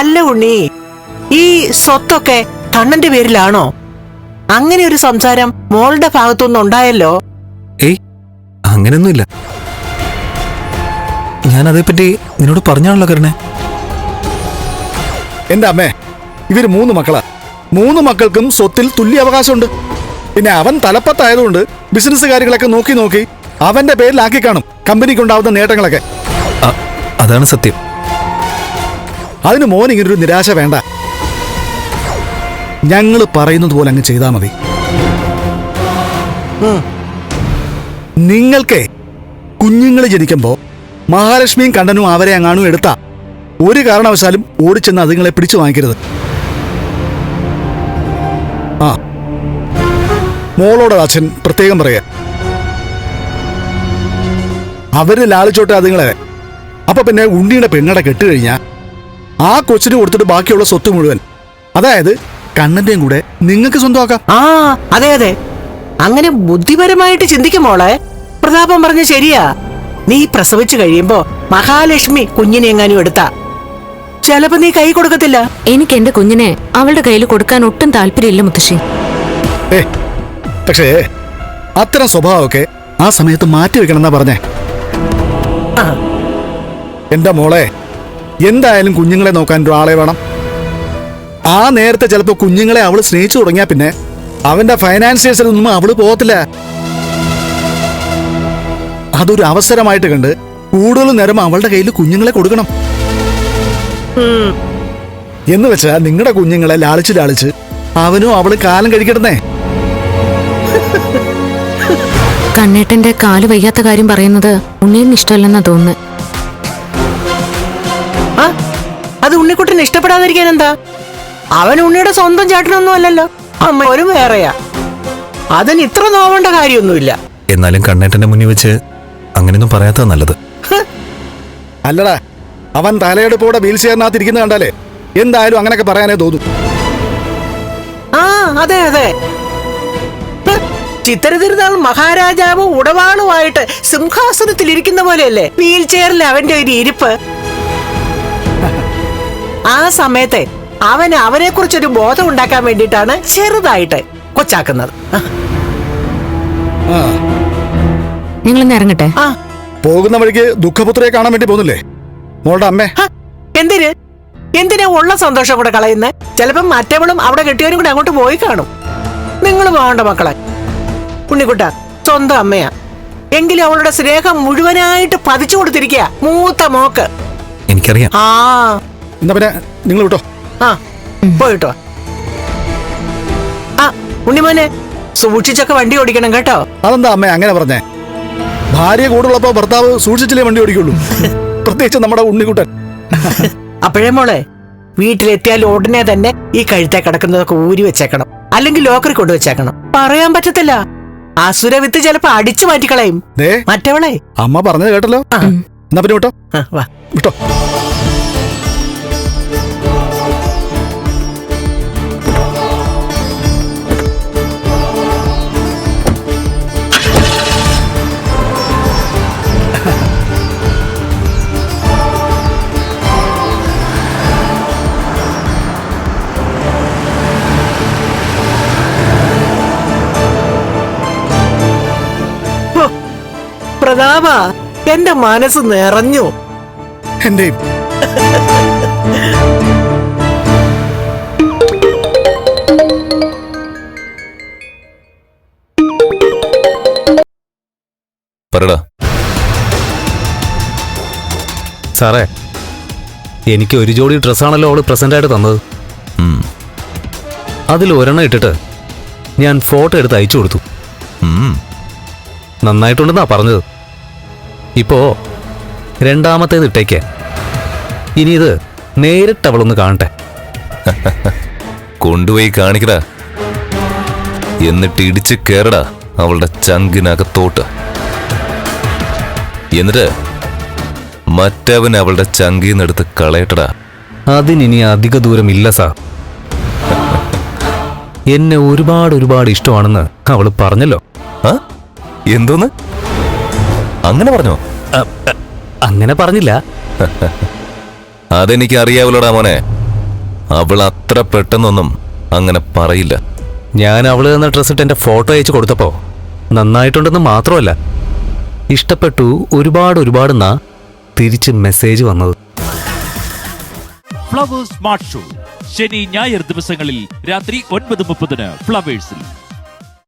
അല്ല ഉണ്ണി. ഈ സ്വത്തൊക്കെ കണ്ണന്റെ പേരിലാണോ? അങ്ങനെ ഒരു സംസാരം മോളുടെ ഭാഗത്തുനിന്ന് ഉണ്ടായല്ലോ. ഏയ് അങ്ങനെയൊന്നുമില്ല ഞാൻ അതേപ്പറ്റി നിന്നോട് പറഞ്ഞാണല്ലോ കരുണേ. എന്റെ അമ്മേ ഇവർ മൂന്ന് മക്കളാ. മൂന്ന് മക്കൾക്കും സ്വത്തിൽ തുല്യ അവകാശമുണ്ട്. പിന്നെ അവൻ തലപ്പത്തായതുകൊണ്ട് ബിസിനസ് കാര്യങ്ങളൊക്കെ നോക്കി നോക്കി അവന്റെ പേരിലാക്കി കാണും കമ്പനിക്ക് ഉണ്ടാവുന്ന നേട്ടങ്ങളൊക്കെ അതാണ് സത്യം. അതിന് മോൻ ഒരു നിരാശ വേണ്ട. ഞങ്ങൾ പറയുന്നത് പോലെ അങ്ങ് ചെയ്താൽ മതി. നിങ്ങൾക്ക് കുഞ്ഞുങ്ങൾ ജനിക്കുമ്പോൾ മഹാലക്ഷ്മിയും കണ്ടനും അവരെ അങ്ങാണും എടുത്ത ഒരു കാരണവശാലും ഓടിച്ചെന്ന് അതുങ്ങളെ പിടിച്ചു വാങ്ങിക്കരുത്. ആ. മോളോട് അച്ഛൻ പ്രത്യേകം പറയാ. അവർ ലാളിച്ചോട്ടെ അതുങ്ങളെ. അപ്പൊ പിന്നെ ഉണ്ണിയുടെ പെണ്ണട കെട്ടുകഴിഞ്ഞാ ആ കൊച്ചിന് കൊടുത്തിട്ട് ബാക്കിയുള്ള സ്വത്ത് മുഴുവൻ. അതായത് കണ്ണന്റെയും കൂടെ നിങ്ങൾക്ക് സ്വന്തമാക്കാം. ആ അതെ അതെ. അങ്ങനെ ബുദ്ധിപരമായിട്ട് ചിന്തിക്കും മോളെ. പ്രതാപം പറഞ്ഞ ശരിയാ. നീ പ്രസവിച്ചു കഴിയുമ്പോ മഹാലക്ഷ്മി കുഞ്ഞിനെ എങ്ങാനും എടുത്താ. ചെലപ്പോ നീ കൈ കൊടുക്കത്തില്ല. എനിക്ക് എന്റെ കുഞ്ഞിനെ അവളുടെ കയ്യിൽ കൊടുക്കാൻ ഒട്ടും താല്പര്യമില്ല മുത്തശ്ശി. ഏ പക്ഷേ അത്തരം സ്വഭാവമൊക്കെ ആ സമയത്ത് മാറ്റി വെക്കണം എന്നാ പറഞ്ഞേ എന്റെ മോളെ എന്തായാലും കുഞ്ഞുങ്ങളെ നോക്കാൻ ഒരാളെ വേണം. ആ നേരത്തെ ചിലപ്പോൾ കുഞ്ഞുങ്ങളെ അവൾ സ്നേഹിച്ചു തുടങ്ങിയാൽ പിന്നെ അവന്റെ ഫൈനാൻസിയേഴ്സിലൊന്നും അവൾ പോകത്തില്ല. അതൊരു അവസരമായിട്ട് കണ്ട് കൂടുതൽ നേരം അവളുടെ കയ്യിൽ കുഞ്ഞുങ്ങളെ കൊടുക്കണം. എന്ന് വെച്ചാൽ നിങ്ങളുടെ കുഞ്ഞുങ്ങളെ ലാളിച്ച് ലാളിച്ച് അവനും അവൾ കാലം കഴിക്കട്ടെ കണ്ണേട്ടന്റെ കാൽ വയ്യാത്ത കാര്യം പറയുന്നത് ഉണ്ണിയും ഇഷ്ടമല്ലെന്നാ തോന്നുന്നത് ആ? അത് ഉണ്ണിക്കുട്ടന് ഇഷ്ടപ്പെടാതിരിക്കാൻ എന്താ? അവൻ ഉണ്ണിയുടെ സ്വന്തം ചേട്ടനൊന്നും അല്ലല്ലോ. അമ്മ ഒരു വേറെയാ. അതിന് ഇത്ര നോവേണ്ട കാര്യമൊന്നുമില്ല. എന്നാലും കണ്ണേട്ടന്റെ മുന്നിൽ വെച്ച് അങ്ങനെയൊന്നും പറയാത്ത നല്ലത്. അല്ലടാ അവൻ തലയെടുപ്പോടെ വീൽ ചെയറിനകത്ത് കണ്ടാലേ എന്തായാലും അങ്ങനെയൊക്കെ പറയാനേ തോന്നും. ആ അതെ അതെ. ഹ്, ചിത്രതിരുനാൾ മഹാരാജാവ് ഉടവാളുമായിട്ട് സിംഹാസനത്തിൽ ഇരിക്കുന്ന പോലെയല്ലേ? വീൽ ചെയറിൽ അവന്റെ ഒരു ഇരിപ്പ്. ആ സമയത്തെ അവൻ അവനെ കുറിച്ചൊരു ബോധം ഉണ്ടാക്കാൻ വേണ്ടിട്ടാണ് ചെറുതായിട്ട് കൊച്ചാക്കുന്നത്. ആ. നിങ്ങളിന്ന് ഇറങ്ങട്ടെ. ആ. പോകുന്ന വഴിക്ക് ദുഃഖപുത്രയെ കാണാൻ വേണ്ടി പോകുന്നില്ലേ? മോളുടെ അമ്മേ. ഹ, എന്തിന്? എന്തിനാ ഉള്ള സന്തോഷം കൂടെ കളയുന്നത് ചിലപ്പം മറ്റവളും അവിടെ കെട്ടിയവരും കൂടെ അങ്ങോട്ട് പോയി കാണും. നിങ്ങൾ പോകണ്ട മക്കളെ. ഉണ്ണിക്കുട്ട സ്വന്തം അമ്മയാ. എങ്കിലും അവളുടെ സ്നേഹം മുഴുവനായിട്ട് പതിച്ചു കൊടുത്തിരിക്കുക മൂത്ത മോക്ക്. എനിക്കറിയാം. ആ. എന്നാ പിന്നെ നിങ്ങൾ വിട്ടോ. ആ പോയിട്ടോ ആ ഉണ്ണിമോനെ സൂക്ഷിച്ചൊക്കെ വണ്ടി ഓടിക്കണം കേട്ടോ. അതെന്താ അമ്മ അങ്ങനെ പറഞ്ഞേ? ഭാര്യ കൂടുള്ളപ്പോ ഭർത്താവ് സൂക്ഷിച്ചില്ലേ വണ്ടി ഓടിക്കുള്ളൂ? പ്രത്യേകിച്ച് നമ്മുടെ ഉണ്ണിക്കുട്ടൻ. അപ്പോഴേ മോളെ വീട്ടിലെത്തിയാൽ ഉടനെ തന്നെ ഈ കഴുത്തെ കിടക്കുന്നതൊക്കെ ഊരി വെച്ചേക്കണം. അല്ലെങ്കിൽ ലോക്കറി കൊണ്ടുവച്ചേക്കണം പറയാൻ പറ്റത്തില്ല. അസുരവിത്ത് ചിലപ്പോ അടിച്ചു മാറ്റിക്കളയും. മറ്റവളെ. അമ്മ പറഞ്ഞത് കേട്ടല്ലോ. എന്നാ പിന്നെ വിട്ടോ? വിട്ടോ? പ്രതാപ എന്റെ മനസ്സ് നിറഞ്ഞു. എന്റെയും പറടാ. സാറേ എനിക്ക് ഒരു ജോഡി ഡ്രസ്സാണല്ലോ അവൾ പ്രസന്റ് ആയിട്ട് തന്നത് അതിൽ ഒരെണ്ണം ഇട്ടിട്ട് ഞാൻ ഫോട്ടോ എടുത്ത് അയച്ചു കൊടുത്തു. നന്നായിട്ടുണ്ടെന്നാ പറഞ്ഞത്. ഇപ്പോ രണ്ടാമത്തേത് ഇട്ടേക്ക്. ഇനി ഇത് നേരിട്ട് അവളൊന്ന് കാണട്ടെ. കൊണ്ടുപോയി കാണിക്കടാ. എന്നിട്ട് ഇടിച്ച് കേറടാ അവളുടെ ചങ്കിനകത്തോട്ട്. എന്നിട്ട് മറ്റവൻ അവളുടെ ചങ്കീന്നെടുത്ത് കളയട്ടടാ. അതിനി അധിക ദൂരം ഇല്ല സാർ എന്നെ ഒരുപാട് ഒരുപാട് ഇഷ്ടമാണെന്ന് അവൾ പറഞ്ഞല്ലോ. എന്തോന്ന്? അങ്ങനെ പറഞ്ഞോ? അങ്ങനെ പറഞ്ഞില്ല. അതെനിക്ക് അറിയാവൂലടാ മോനെ. അവൾ അത്ര പെട്ടെന്നൊന്നും അങ്ങനെ പറയില്ല. ഞാൻ അവൾ തന്ന ഡ്രസ് ഇട്ട് എന്റെ ഫോട്ടോ അയച്ചു കൊടുത്തപ്പോ നന്നായിട്ടുണ്ടെന്ന് മാത്രമല്ല ഇഷ്ടപ്പെട്ടു ഒരുപാട് ഒരുപാട് നാ തിരിച്ച് മെസ്സേജ് വന്നത്. Flowers smart show. ശനി ഞായർ ദിവസങ്ങളിൽ രാത്രി ഒൻപത് മുപ്പതിന് ഫ്ലവേഴ്സിൽ.